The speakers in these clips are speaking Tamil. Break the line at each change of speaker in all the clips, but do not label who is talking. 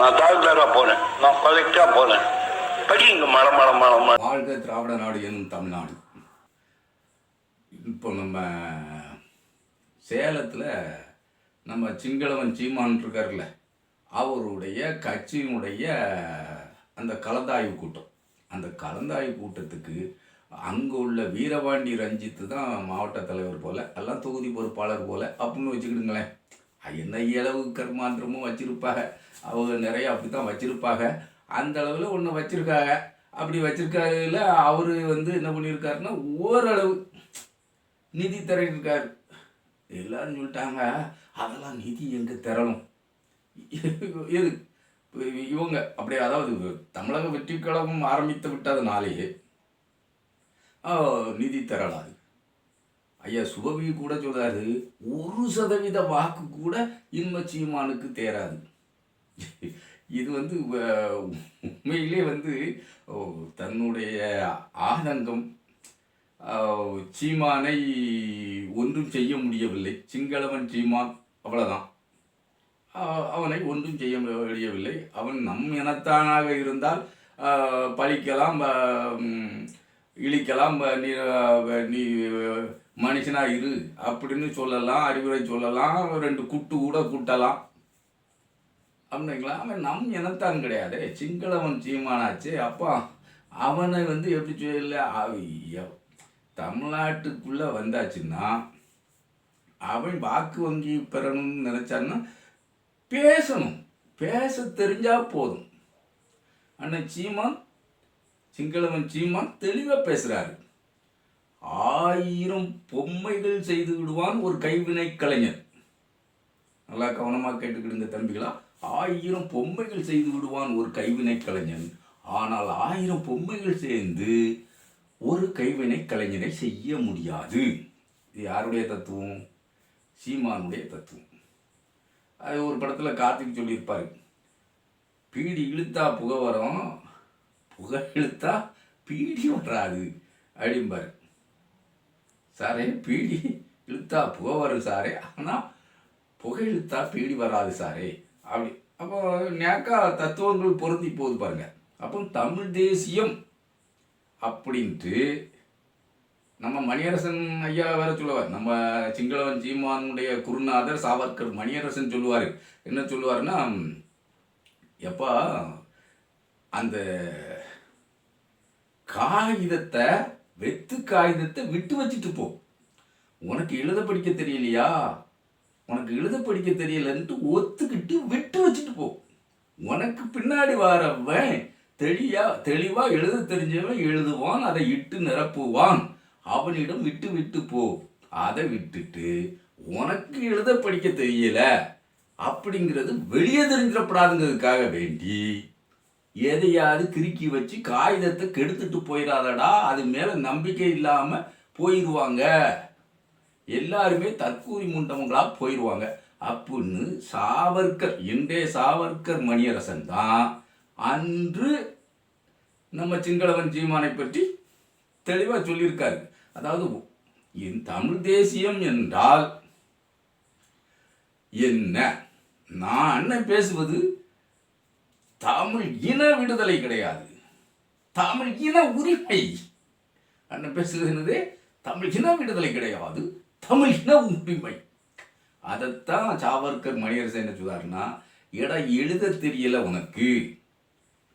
நான் தாழ்ந்தாரா போனேன். நான் கொலைக்கா போனேன். படிங்க மழை மழை மழை மழை
வாழ்க திராவிட நாடு எனும் தமிழ்நாடு. இப்போ நம்ம சேலத்தில் நம்ம சிங்களவன் சீமான் இருக்கார்ல அவருடைய கட்சியினுடைய அந்த கலந்தாய்வு கூட்டம். அந்த கலந்தாய்வு கூட்டத்துக்கு அங்கே உள்ள வீரபாண்டி ரஞ்சித்து தான் மாவட்ட தலைவர் போல எல்லாம் தொகுதி பொறுப்பாளர் போல அப்படின்னு வச்சுக்கிடுங்களேன். என்ன அளவு கர்மாந்திரமும் வச்சுருப்பாங்க அவங்க நிறைய அப்படி தான் வச்சுருப்பாங்க அந்த அளவில் ஒன்று வச்சுருக்காங்க அப்படி வச்சிருக்காருல அவர் வந்து என்ன பண்ணியிருக்காருன்னா ஓரளவு நிதி திரட்டிருக்காரு எல்லாரும் சொல்லிட்டாங்க அதெல்லாம் நிதி எங்கே திரளும்? எது? இவங்க அப்படியே அதாவது தமிழக வெற்றி கழகம் ஆரம்பித்து விட்டதுனாலேயே நிதி திரளாது. ஐயா சுபவி கூட சொல்கிறாரு ஒரு சதவீத வாக்கு கூட இன்ம சீமானுக்கு தேராது. இது வந்து உண்மையிலே வந்து தன்னுடைய ஆதங்கம் சீமானை ஒன்றும் செய்ய முடியவில்லை. சிங்களவன் சீமான் அவ்வளோதான் அவனை ஒன்றும் செய்ய முடியவில்லை. அவன் நம் இனத்தானாக இருந்தால் பழிக்கலாம் இழிக்கலாம் நீ மனுஷனாக மனுஷனா இரு அப்படின்னு சொல்லலாம் அறிவுரை சொல்லலாம் ரெண்டு குட்டு கூட குட்டலாம். அப்படிங்களா அவன் நம் இனத்தான் கிடையாது. சிங்களவன் சீமானாச்சு. அப்போ அவனை வந்து எப்படி சொல்ல ஐயோ தமிழ்நாட்டுக்குள்ளே வந்தாச்சுன்னா அவன் வாக்கு வங்கி பெறணும்னு நினச்சான்னா பேசணும். பேச தெரிஞ்சால் போதும். அண்ணன் சீமான் சிங்களவன் சீமான் தெளிவாக பேசுகிறாரு ஆயிரம் பொம்மைகள் செய்து விடுவான் ஒரு கைவினை கலைஞர் நல்லா கவனமாக கேட்டுக்கிடுங்க தம்பிகளா. ஆயிரம் பொம்மைகள் செய்து விடுவான் ஒரு கைவினை கலைஞன். ஆனால் ஆயிரம் பொம்மைகள் சேர்ந்து ஒரு கைவினை கலைஞரை செய்ய முடியாது. இது யாருடைய தத்துவம்? சீமானுடைய தத்துவம். அது ஒரு படத்தில் கார்த்திக் சொல்லியிருப்பார். பீடி இழுத்தா புகை வரும் புகை இழுத்தா பீடி வராது அப்படிம்பார். சாரே பீடி இழுத்தா புகை வரும் சாரே. ஆனால் புகை இழுத்தா பீடி வராது சாரே. அப்படி. அப்போ நேக்கா தத்துவங்கள் பொருந்தி போகுது பாருங்க. அப்போ தமிழ் தேசியம் அப்படின்ட்டு நம்ம மணியரசன் ஐயா வேற சொல்லுவார். நம்ம சிங்களவன் சீமானுடைய குருநாதர் சாவர்கர் மணியரசன் சொல்லுவார். என்ன சொல்லுவாருன்னா எப்பா அந்த காகிதத்தை வெத்து காகிதத்தை விட்டு வச்சுட்டு போ. உனக்கு எழுத படிக்க தெரியலையா? உனக்கு எழுத படிக்க தெரியலன்ட்டு ஒத்துக்கிட்டு விட்டு வச்சுட்டு போ. உனக்கு பின்னாடி வரவன் தெளியா தெளிவாக எழுத தெரிஞ்சவன் எழுதுவான் அதை இட்டு நிரப்புவான். அவனிடம் விட்டு விட்டு போ. அதை விட்டுட்டு உனக்கு எழுத படிக்க தெரியல அப்படிங்கிறது வெளியே தெரிஞ்சிடப்படாதுங்கிறதுக்காக வேண்டி எதையாவது கிறுக்கி வச்சு காகிதத்தை கெடுத்துட்டு போயிடாதடா அது மேலே நம்பிக்கை இல்லாமல் போயிடுவாங்க எல்லாருமே தற்கூரி முண்டவங்களாக போயிடுவாங்க அப்படின்னு சாவர்கர் இன்றைய சாவர்கர் மணியரசன் தான் அன்று நம்ம சிங்களவன் சீமானை பற்றி தெளிவாக சொல்லியிருக்காரு. அதாவது என் தமிழ் தேசியம் என்றால் என்ன? நான் என்ன பேசுவது தமிழ் இன விடுதலை கிடையாது. தமிழ் இன உரிமை. அண்ணன் பேசுறது என்னது? தமிழ் இன விடுதலை கிடையாது தமிழ் இன உரிமை. அதைத்தான் சாவர்கர் மணியரசன் என்ன சொல்றாருன்னா எடா எழுத தெரியல உனக்கு.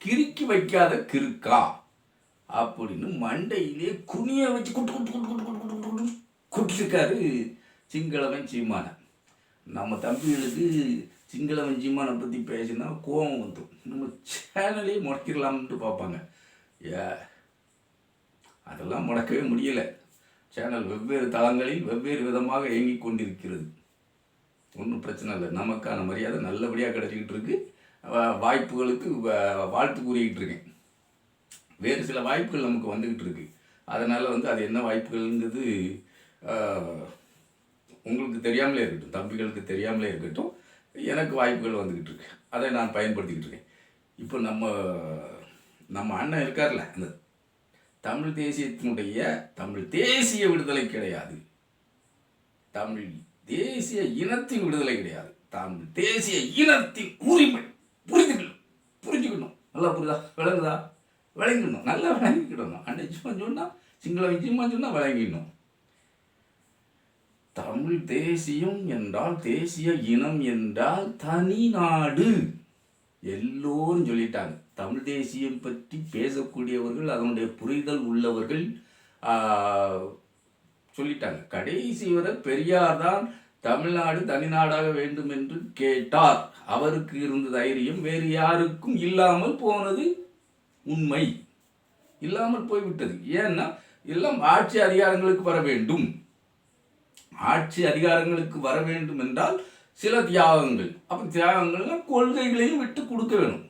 கிறுக்கி வைக்காத கிறுக்கா. அப்படின்னு மண்டையிலே குனிய வச்சு குட்டு குட்டு குட்டு குட்டு குட்டு குட்டு குட்டு குட்டிருக்காரு சிங்களவன் சீமான நம்ம தம்பிகளுக்கு சிங்களவன் சீமானை பற்றி பேசினா கோபம் வந்துடும். நம்ம சேனலே முடக்கிடலாம்னு பார்ப்பாங்க. ஏ அதெல்லாம் முடக்கவே முடியலை. சேனல் வெவ்வேறு தளங்களில் வெவ்வேறு விதமாக இயங்கிக் கொண்டிருக்கிறது. ஒன்றும் பிரச்சனை இல்லை. நமக்கான மரியாதை நல்லபடியாக கிடைச்சிக்கிட்டு இருக்கு. வாய்ப்புகளுக்கு வாழ்த்து கூறிக்கிட்டு இருக்கேன். வேறு சில வாய்ப்புகள் நமக்கு வந்துக்கிட்டு இருக்கு. அதனால் வந்து அது என்ன வாய்ப்புகள்ங்கிறது உங்களுக்கு தெரியாமலே இருக்கட்டும். தம்பிகளுக்கு தெரியாமலே இருக்கட்டும். எனக்கு வாய்ப்புகள் வந்துக்கிட்டு இருக்கு அதை நான் பயன்படுத்திக்கிட்டு இருக்கேன். இப்போ நம்ம நம்ம அண்ணன் இருக்கார்ல அந்த தமிழ் தேசியத்தினுடைய தமிழ் தேசிய விடுதலை கிடையாது. தமிழ் தேசிய இனத்தின் விடுதலை கிடையாது. தமிழ் தேசிய இனத்தின் உரிமை. புரிஞ்சுக்கணும். நல்லா புரியுதா? விளங்குதா? விளங்கிடணும். நல்லா விளங்கிக்கிடணும். அன்னை சும்மா சொன்னால் சிங்களம் சும்மா சொன்னால் விளங்கிடணும். தமிழ் தேசியம் என்றால் தேசிய இனம் என்றால் தனி நாடு. எல்லோரும் சொல்லிட்டாங்க. தமிழ் தேசியம் பற்றி பேசக்கூடியவர்கள் அதனுடைய புரிதல் உள்ளவர்கள் சொல்லிட்டாங்க. கடைசி வரை பெரியார் தான் தமிழ்நாடு தனிநாடாக வேண்டும் என்று கேட்டார். அவருக்கு இருந்த தைரியம் வேறு யாருக்கும் இல்லாமல் போனது உண்மை. இல்லாமல் போய்விட்டது. ஏன்னா எல்லாம் ஆட்சி அதிகாரங்களுக்கு வர வேண்டும். ஆட்சி அதிகாரங்களுக்கு வர வேண்டும் என்றால் சில தியாகங்கள். அப்போ தியாகங்கள்னா கொள்கைகளையும் விட்டு கொடுக்க வேணும்.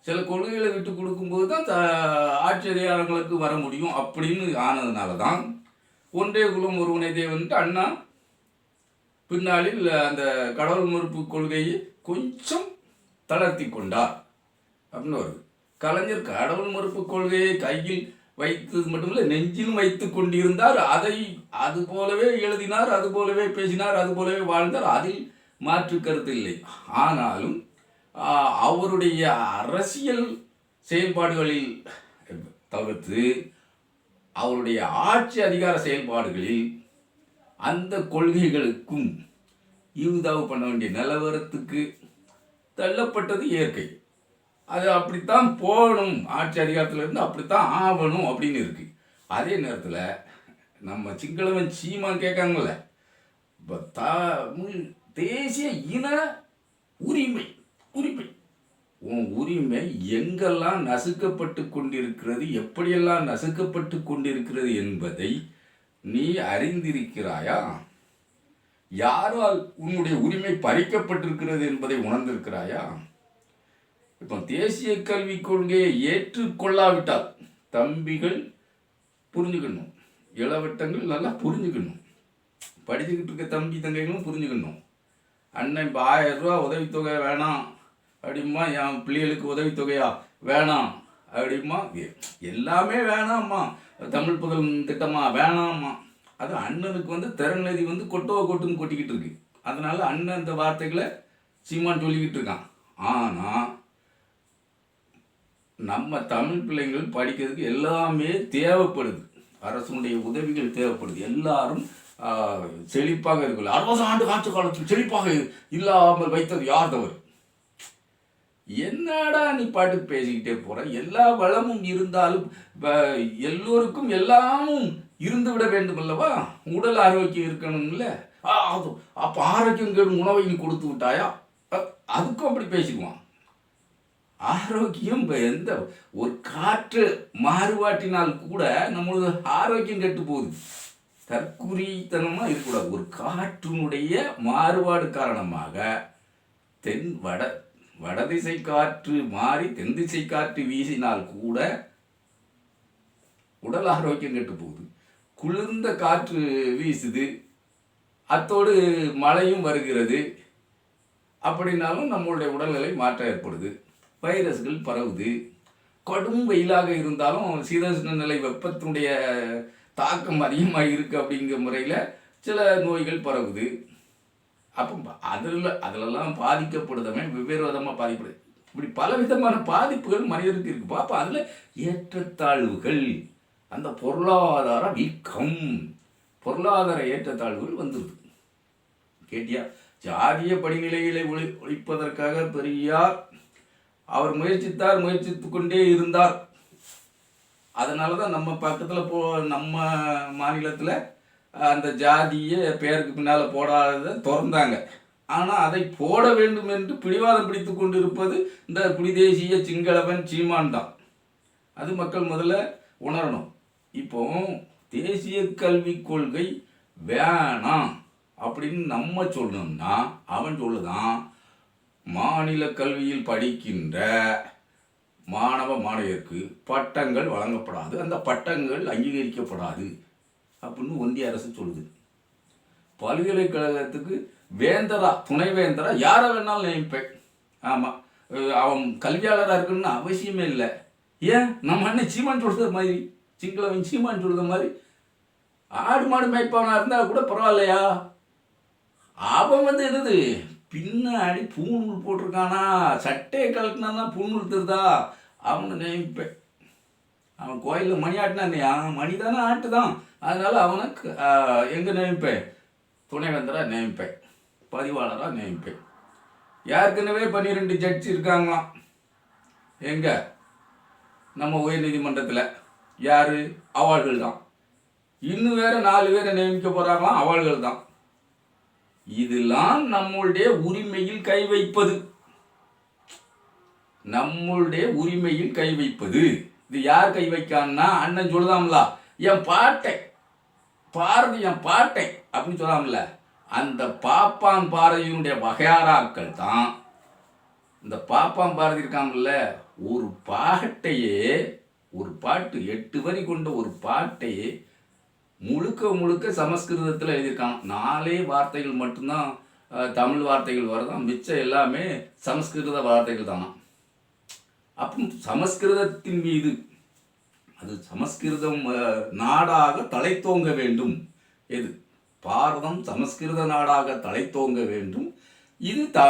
சில கொள்கைகளை விட்டு கொடுக்கும்போது தான் த- ஆட்சி அதிகாரங்களுக்கு வர முடியும் அப்படின்னு ஆனதுனால தான் ஒன்றே குலம் ஒருவனை தேவன்ட்டு அண்ணா. பின்னாளில் அந்த கடவுள் மறுப்பு கொள்கையை கொஞ்சம் தளர்த்தி கொண்டார் அப்படின்னு வருது. கலைஞர் கடவுள் மறுப்பு கொள்கையை கையில் வைத்தது மட்டுமில்லை நெஞ்சிலும் வைத்து கொண்டிருந்தார். அதை அது போலவே எழுதினார் அது போலவே பேசினார் அது போலவே வாழ்ந்தார். அதில் மாற்று கருத்து இல்லை. ஆனாலும் அவருடைய அரசியல் செயல்பாடுகளில் தவிர்த்து அவருடைய ஆட்சி அதிகார செயல்பாடுகளில் அந்த கொள்கைகளுக்கும் ஈவுதாவு பண்ண வேண்டிய நிலவரத்துக்கு தள்ளப்பட்டது இயற்கை. அது அப்படித்தான் போகணும். ஆட்சி அதிகாரத்தில் இருந்து அப்படித்தான் ஆகணும் அப்படின்னு இருக்கு. அதே நேரத்தில் நம்ம சிங்களவன் சீமான் கேட்காங்கல்ல இப்போ தமிழ் தேசிய இன உரிமை உரிமை. உன் உரிமை எங்கெல்லாம் நசுக்கப்பட்டு கொண்டிருக்கிறது எப்படியெல்லாம் நசுக்கப்பட்டு கொண்டிருக்கிறது என்பதை நீ அறிந்திருக்கிறாயா? யாரால் உன்னுடைய உரிமை பறிக்கப்பட்டிருக்கிறது என்பதை உணர்ந்திருக்கிறாயா? இப்போ தேசிய கல்விக் கொள்கையை ஏற்றுக்கொள்ளாவிட்டால் தம்பிகள் புரிஞ்சுக்கணும். இளவட்டங்கள் நல்லா புரிஞ்சுக்கணும். படிச்சுக்கிட்டு இருக்க தம்பி தங்கைகளும் புரிஞ்சுக்கணும். அண்ணன் இப்போ ஆயிரம் ரூபா உதவித்தொகை வேணாம் அப்படிம்மா என் பிள்ளைகளுக்கு உதவித்தொகையா வேணாம் அப்படிம்மா எ- எல்லாமே வேணாம்மா. தமிழ் புதல் திட்டமா வேணாம்மா. அது அண்ணனுக்கு வந்து திறநிதி வந்து கொட்டோ கொட்டுன்னு கொட்டிக்கிட்டு இருக்கு. அதனால அண்ணன் இந்த வார்த்தைகளை சீமான் சொல்லிக்கிட்டு இருக்கான். ஆனால் நம்ம தமிழ் பிள்ளைங்கள் படிக்கிறதுக்கு எல்லாமே தேவைப்படுது. அரசனுடைய உதவிகள் தேவைப்படுது. எல்லாரும் செழிப்பாக இருக்கல அறுபது ஆண்டு காட்சி காலத்தில் செழிப்பாக இல்லாமல் வைத்தது யார் தவறு? என்னடா நீ பாட்டு பேசிக்கிட்டே போற? எல்லா வளமும் இருந்தாலும் எல்லோருக்கும் எல்லாமும் இருந்து விட வேண்டும் அல்லவா? உடல் ஆரோக்கியம் இருக்கணும்ல அப்போ ஆரோக்கியம் கேடும் உணவை நீ கொடுத்து விட்டாயா? அதுக்கும் அப்படி பேசிக்குவான். ஆரோக்கியம் எந்த ஒரு காற்று மாறுபாட்டினால் கூட நம்மளது ஆரோக்கியம் கெட்டு போகுது. தற்குறித்தனமாக இருக்கக்கூடாது. ஒரு காற்றினுடைய மாறுபாடு காரணமாக தென் வட வடதிசை காற்று மாறி தென் திசை காற்று வீசினால் கூட உடல் ஆரோக்கியம் கெட்டு போகுது. குளிர்ந்த காற்று வீசுது. அத்தோடு மழையும் வருகிறது. அப்படின்னாலும் நம்மளுடைய உடல்நிலை மாற்றம் ஏற்படுது. வைரஸ்கள் பரவுது. கடும் வெயிலாக இருந்தாலும் சீதோஷ்ண நிலை வெப்பத்தினுடைய தாக்கம் அதிகமாக இருக்குது அப்படிங்கிற முறையில் சில நோய்கள் பரவுது. அப்போ அதில் அதிலெல்லாம் பாதிக்கப்படுதவன் வெவ்வேறு விதமாக பாதிக்கப்படுது. இப்படி பல விதமான பாதிப்புகள் மனிதருக்கு இருக்கு. பாப்பா அதில் ஏற்றத்தாழ்வுகள் அந்த பொருளாதார வீக்கம் பொருளாதார ஏற்றத்தாழ்வுகள் வந்துருது. கேட்டியா? ஜாதிய படிநிலைகளை ஒழி ஒழிப்பதற்காக பெரியார் அவர் முயற்சித்தார் முயற்சித்து கொண்டே இருந்தார். அதனால தான் நம்ம பக்கத்தில் போ நம்ம மாநிலத்தில் அந்த ஜாதியை பெயருக்கு பின்னால் போடாததை திறந்தாங்க. ஆனால் அதை போட வேண்டும் என்று பிடிவாதம் பிடித்து கொண்டு இருப்பது இந்த குடிதேசிய சிங்களவன் சீமான் தான். அது மக்கள் முதல்ல உணரணும். இப்போ தேசிய கல்விக் கொள்கை வேணாம் அப்படின்னு நம்ம சொல்லணும்னா அவன் சொல்லுதான் மாநில கல்வியில் படிக்கின்ற மாணவ மாணவியருக்கு பட்டங்கள் வழங்கப்படாது. அந்த பட்டங்கள் அங்கீகரிக்கப்படாது அப்படின்னு ஒன்றிய அரசு சொல்லுது. பல்கலைக்கழகத்துக்கு வேந்தரா துணைவேந்தரா யாரை வேணாலும் நியமிப்பேன். ஆமாம் அவன் கல்வியாளராக இருக்கணும்னு அவசியமே இல்லை. ஏன்? நம்ம அண்ணன் சீமான் சொல்கிறது மாதிரி சிங்களவன் சீமான் சொல்கிற மாதிரி ஆடு மாடு மேய்ப்பவனாக இருந்தால் கூட பரவாயில்லையா? அவன் வந்து என்னது? பின்னாடி பூநூல் போட்டிருக்கானா? சட்டையை கழட்டினா பூநூல் தருதா அவனை நினைப்பேன். அவன் கோயிலில் மணி ஆட்டினா இல்லையா மணி தானே ஆட்டுதான். அதனால் அவனுக்கு எங்கே நியமிப்பேன் துணைவேந்தராக நியமிப்பேன் பதிவாளராக நியமிப்பேன் ஏற்கனவே பன்னிரெண்டு ஜட்ஜி இருக்காங்களாம். எங்கே? நம்ம உயர்நீதிமன்றத்தில். யார்? அவாள்கள் தான் இன்னும் வேறு நாலு பேரை நியமிக்க போகிறாங்களாம் அவாள்கள் தான் இதெல்லாம் நம்மளுடைய உரிமையில் கை வைப்பது. நம்மளுடைய உரிமையில் கை வைப்பது. இது யார் கை வைக்கான்னா அண்ணன் சொல்லுதாம்ல என் பாட்டை பாரதி என் பாட்டை அப்படின்னு சொல்லாமல அந்த பாப்பான் பாரதியினுடைய வகையாராக்கள் தான். இந்த பாப்பான் பாரதி இருக்காங்கல்ல ஒரு பாட்டையே ஒரு பாட்டு எட்டு வரி கொண்ட ஒரு பாட்டையே முழுக்க முழுக்க சமஸ்கிருதத்தில் எழுதியிருக்காங்க. நாலே வார்த்தைகள் மட்டும்தான் தமிழ் வார்த்தைகள் வரதான் மிச்சம் எல்லாமே சமஸ்கிருத வார்த்தைகள் தானா? அப்போ சமஸ்கிருதத்தின் மீது அது சமஸ்கிருதம் நாடாக தலைத்தோங்க வேண்டும். எது? பாரதம் சமஸ்கிருத நாடாக தலைத்தோங்க வேண்டும். இது த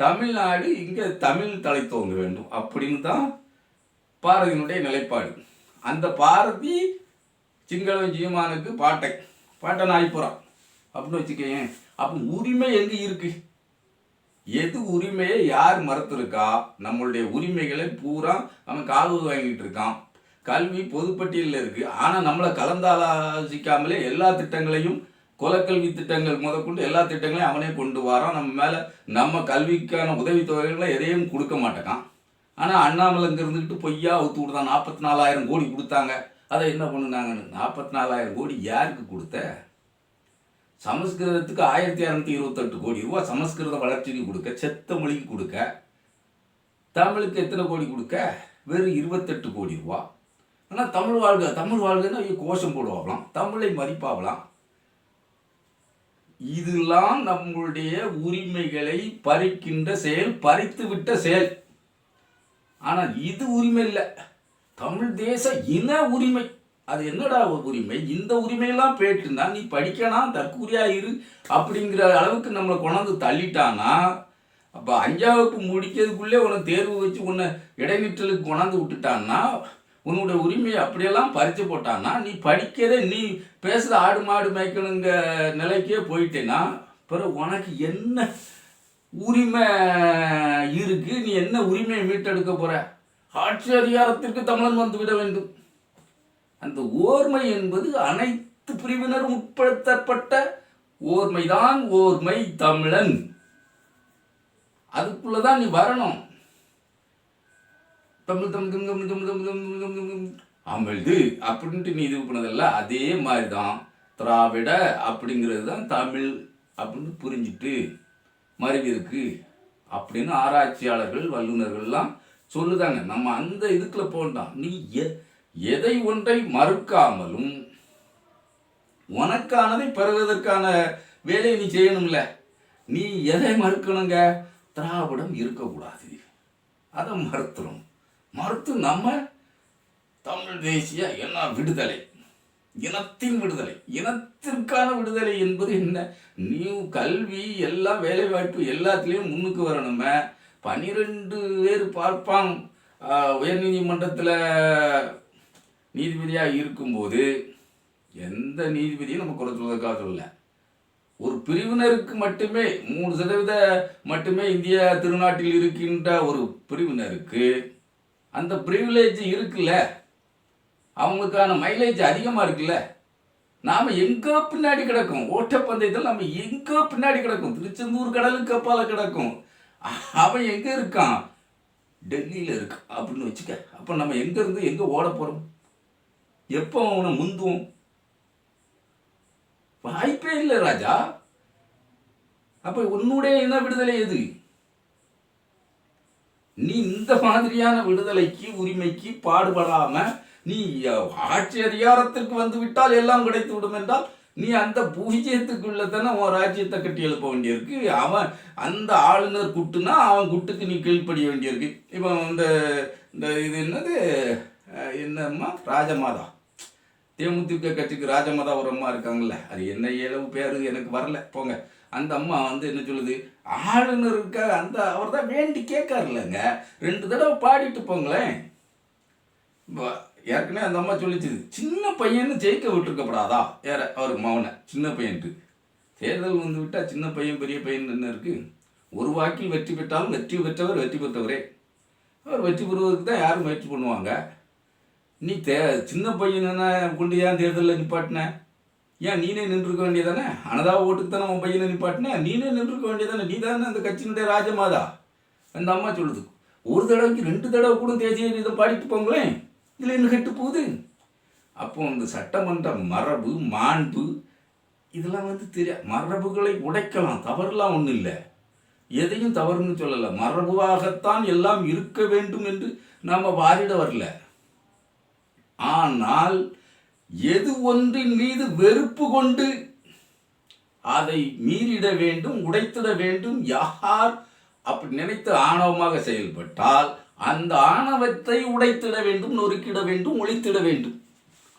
தமிழ்நாடு இங்கே தமிழ் தலைத்தோங்க வேண்டும். அப்படின்னு தான் பாரதியினுடைய நிலைப்பாடு. அந்த பாரதி சிங்களவன் ஜீமானுக்கு பாட்டை. பாட்டன் ஆகிப்போகிறான் அப்படின்னு வச்சுக்கேன் அப்போ உரிமை எங்கே இருக்கு? எது உரிமையை யார் மறுத்துருக்கா? நம்மளுடைய உரிமைகளை பூரா அவன் காவு வாங்கிட்டு இருக்கான். கல்வி பொதுப்பட்டியலில் இருக்கு. ஆனால் நம்மளை கலந்தாலோசிக்காமலே எல்லா திட்டங்களையும் குலக்கல்வி திட்டங்கள் முதற்கொண்டு எல்லா திட்டங்களையும் அவனே கொண்டு வரான். நம்ம மேலே நம்ம கல்விக்கான உதவித்தொகைகளை எதையும் கொடுக்க மாட்டேக்கான். ஆனால் அண்ணாமலைங்க இருந்துக்கிட்டு பொய்யா ஊற்று விடுதான். நாற்பத்தி நாலாயிரம் கோடி கொடுத்தாங்க. அதை என்ன பண்ணுனாங்கன்னு நாற்பத்தி நாலாயிரம் கோடி யாருக்கு கொடுத்த? சமஸ்கிருதத்துக்கு ஆயிரத்தி இரநூத்தி இருபத்தெட்டு கோடி ரூபா சமஸ்கிருத வளர்ச்சிக்கு கொடுக்க செத்த மொழிக்கு கொடுக்க தமிழுக்கு எத்தனை கோடி கொடுக்க? வெறும் இருபத்தெட்டு கோடி ரூபா. ஆனால் தமிழ் வாழ்க தமிழ் வாழ்கன்னு அவங்க கோஷம் போடுவாங்களாம் தமிழை மதிப்பாகலாம் இதெல்லாம் நம்மளுடைய உரிமைகளை பறிக்கின்ற செயல் பறித்து விட்ட செயல். ஆனால் இது உரிமை இல்லை. தமிழ் தேச இன உரிமை. அது என்னடா உரிமை? இந்த உரிமையெல்லாம் பேட்டிருந்தா நீ படிக்கலாம் தற்கூரியா இரு. அப்படிங்கிற அளவுக்கு நம்மளை கொண்டாந்து தள்ளிட்டானா? அப்போ அஞ்சாம் வகுப்பு முடிக்கிறதுக்குள்ளே உன்னை தேர்வு வச்சு உன்னை இடைநிற்றலுக்கு கொண்டாந்து விட்டுட்டான்னா? உன்னோட உரிமையை அப்படியெல்லாம் பறித்து போட்டான்னா? நீ படிக்கிறதே நீ பேசுகிற ஆடு மாடு மேய்க்கணுங்க நிலைக்கே போயிட்டேன்னா? பிறகு உனக்கு என்ன உரிமை இருக்கு? நீ என்ன உரிமையை மீட்டெடுக்க போகிற ஆட்சி அதிகாரத்திற்கு தமிழன் வந்து விட வேண்டும் அந்த ஓர்மை என்பது அனைத்து பிரிவினரும் உட்படுத்தப்பட்ட ஓர்மைதான் ஓர்மை தமிழன் அதுக்குள்ளதான் நீ வரணும் தமிழ் தமிழ் தமிழ் தமிழ் தமிழ் தமிழ் தமிழ் தமிழ் அமிழ்து அப்படின்ட்டு நீ இது பண்ணதில்ல அதே மாதிரி தான் திராவிட அப்படிங்கிறது தான் தமிழ் அப்படின்னு புரிஞ்சுட்டு மருவி இருக்கு அப்படின்னு ஆராய்ச்சியாளர்கள் வல்லுநர்கள்லாம் சொல்லுதாங்க நம்ம அந்த இதுக்குள்ள போகலாம் நீ எ- எதை ஒன்றை மறுக்காமலும் உனக்கானதை பெறுவதற்கான வேலையை நீ செய்யணும்ல. நீ எதை மறுக்கணுங்க? திராவிடம் இருக்கக்கூடாது. அதை மறுத்துரும். மறுத்து நம்ம தமிழ் தேசிய என்ன விடுதலை இனத்தின் விடுதலை இனத்திற்கான விடுதலை என்பது என்ன? நீ கல்வி எல்லா வேலைவாய்ப்பு எல்லாத்துலேயும் முன்னுக்கு வரணுமே. பன்னிரெண்டு பேர் பார்ப்பான் உயர்நீதிமன்றத்தில் நீதிபதியாக இருக்கும்போது எந்த நீதிபதியும் நம்ம குறை சொல்வதற்காக சொல்லலை. ஒரு பிரிவினருக்கு மட்டுமே மூணு சதவீத மட்டுமே இந்திய திருநாட்டில் இருக்கின்ற ஒரு பிரிவினருக்கு அந்த ப்ரிவிலேஜ் இருக்குல்ல. அவங்களுக்கான மைலேஜ் அதிகமாக இருக்குல்ல. நாம் எங்கே பின்னாடி கிடக்கும்? ஓட்டப்பந்தயத்தில் நம்ம எங்கே பின்னாடி கிடக்கும்? திருச்செந்தூர் கடலுக்கு அப்பால் கிடக்கும். அவன் எங்கே இருக்கான்? டெல்லியில் இருக்கான் அப்படின்னு வச்சுக்க அப்போ நம்ம எங்கேருந்து எங்கே ஓட போகிறோம் எப்போ அவனை முந்துவோம்? வாய்ப்பே இல்லை ராஜா. அப்போ உன்னுடைய என்ன விடுதலை எது? நீ இந்த மாதிரியான விடுதலைக்கு உரிமைக்கு பாடுபடாம நீ ஆட்சி அதிகாரத்திற்கு வந்து விட்டால் எல்லாம் கிடைத்து விடும் என்றால் நீ அந்த பூஜ்ஜியத்துக்குள்ள தானே உன் ராஜ்யத்தை கட்டி எழுப்ப வேண்டியிருக்கு. அவன் அந்த ஆளுநர் குட்டுனா அவன் குட்டுக்கு நீ கீழ்ப்படிய வேண்டியிருக்கு. இப்போ இந்த இந்த இது என்னது? என்னம்மா? ராஜமாதா. தேமுதிக கட்சிக்கு ராஜமாதா ஒரு அம்மா இருக்காங்கல்ல. அது என்ன இளவு பேர்? எனக்கு வரல. போங்க. அந்த அம்மா வந்து என்ன சொல்லுது? ஆளுநருக்காக அந்த அவர் தான் வேண்டி கேட்காருல்லங்க. ரெண்டு தடவை பாடிட்டு போங்களேன். ஏற்கனவே அந்த அம்மா சொல்லிச்சுது சின்ன பையன்னு ஜெயிக்க விட்டுருக்கப்படாதா? ஏற அவருக்கு மவனை சின்ன பையன்ட்டு. தேர்தல் வந்து விட்டால் சின்ன பையன் பெரிய பையன் என்ன இருக்கு? ஒரு வாக்கில் வெற்றி பெற்றாலும் வெற்றி பெற்றவர் வெற்றி பெற்றவரே. அவர் வெற்றி பெறுவதற்கு தான் யாரும் முயற்சி பண்ணுவாங்க? நீ தே சின்ன பையன் என்ன கொண்டு ஏன் தேர்தலில் நிப்பாட்டின? ஏன் நீனே நின்றுக்க வேண்டியதானே? அனதா ஓட்டுக்கு தானே உன் பையனை நிப்பாட்டின? நீனே நின்றுக்க வேண்டியதானே? நீ தானே அந்த கட்சியினுடைய ராஜமாதா? அந்த அம்மா சொல்லுது. ஒரு தடவைக்கு ரெண்டு தடவை கூட தேசிய இதை பாடிட்டு போங்களேன். இதில் என்ன கெட்டு போகுது. அப்போ இந்த சட்டமன்ற மரபு மாண்பு இதெல்லாம் வந்து தெரிய மரபுகளை உடைக்கலாம். தவறுலாம் ஒன்றும் இல்லை. எதையும் தவறுன்னு சொல்லலை. மரபுவாகத்தான் எல்லாம் இருக்க வேண்டும் என்று நாம் வாரிட வரல. ஆனால் எது ஒன்றின் மீது வெறுப்பு கொண்டு அதை மீறிட வேண்டும் உடைத்திட வேண்டும் யார் அப்படி நினைத்து ஆணவமாக செயல்பட்டால் அந்த ஆணவத்தை உடைத்திட வேண்டும் நொறுக்கிட வேண்டும் ஒழித்திட வேண்டும்.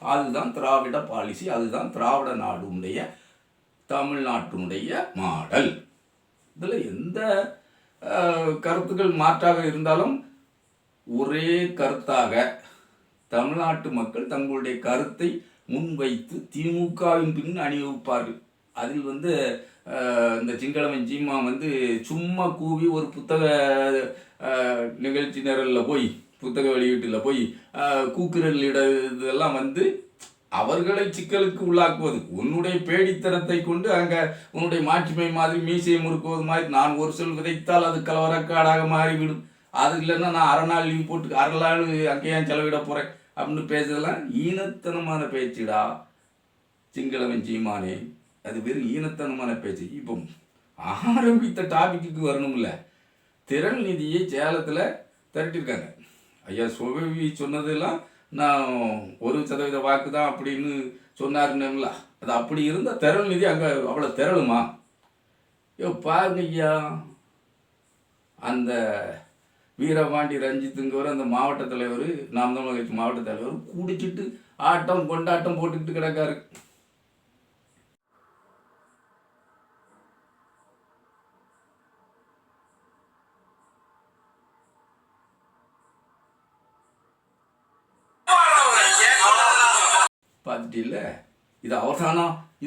அதுதான் திராவிட பாலிசி அதுதான் திராவிட நாடுடைய தமிழ்நாட்டினுடைய மாடல். இதில் எந்த கருத்துக்கள் மாற்றாக இருந்தாலும் ஒரே கருத்தாக தமிழ்நாட்டு மக்கள் தங்களுடைய கருத்தை முன்வைத்து திமுகவின் பின் அணிவகுப்பார்கள். அதில் வந்து இந்த சிங்களவன் ஜீமா வந்து சும்மா கூவி ஒரு புத்தக நிகழ்ச்சி நிரலில் போய் புத்தக வெளியீட்டில் போய் கூக்குரலிட கூக்குரல் இதெல்லாம் வந்து அவர்களை சிக்கலுக்கு உள்ளாக்குவது. உன்னுடைய பேடித்தனத்தை கொண்டு அங்கே உன்னுடைய மாட்சிமை மாதிரி மீசையை முறுக்குவது மாதிரி நான் ஒரு சொல் விதைத்தால் அது கலவரக்காடாக மாறிவிடும். அது இல்லைன்னா நான் அரை நாள் லீவ் போட்டு அரை நாள் அங்கேயே செலவிட போகிறேன் அப்படின்னு பேசுறதெல்லாம் ஈனத்தனமான பேச்சுடா. சிங்களவன் சீமானே. அது வெறும் ஈனத்தனமான பேச்சு. இப்போ ஆரம்பித்த டாபிக்கு வரணும்ல. திறன் நிதியை சேலத்தில் திரட்டியிருக்காங்க. ஐயா சுபவி சொன்னதெல்லாம் நான் ஒரு சதவீத வாக்கு தான் அப்படின்னு சொன்னாருன்னுங்களா? அது அப்படி இருந்தால் திரள் நிதி அங்கே அவ்வளோ திரளுமா ஐயோ பாருங்க ஐயா. அந்த வீரபாண்டி ரஞ்சித்துங்கிற அந்த மாவட்ட தலைவர் நாம் தமிழக மாவட்ட தலைவர் குடிச்சிட்டு ஆட்டம் கொண்டாட்டம் போட்டுக்கிட்டு கிடக்காரு.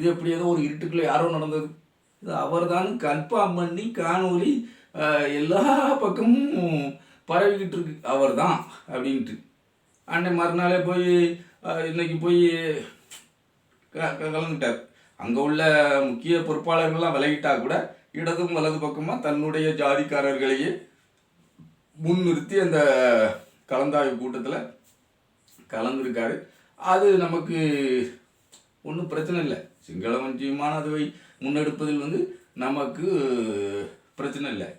இது எப்படி ஏதோ ஒரு இருட்டுக்குள்ளே யாரோ நடந்தது. இது அவர்தான் கன்ஃபார்ம் பண்ணி காணொலி எல்லா பக்கமும் பரவிக்கிட்டு இருக்கு. அவர்தான் அப்படின்ட்டு. அன்னை மறுநாளே போய் இன்னைக்கு போய் க- கலந்துட்டார். அங்கே உள்ள முக்கிய பொறுப்பாளர்கள்லாம் விலகிட்டா கூட இடதும் வலது பக்கமாக தன்னுடைய ஜாதிக்காரர்களையே முன்னிறுத்தி அந்த கலந்தாய்வு கூட்டத்தில் கலந்துருக்காரு. அது நமக்கு ஒன்றும் பிரச்சனை இல்லை. சிங்கள சீமான் அதை முன்னெடுப்பதில் வந்து நமக்கு பிரச்சனை இல்லை.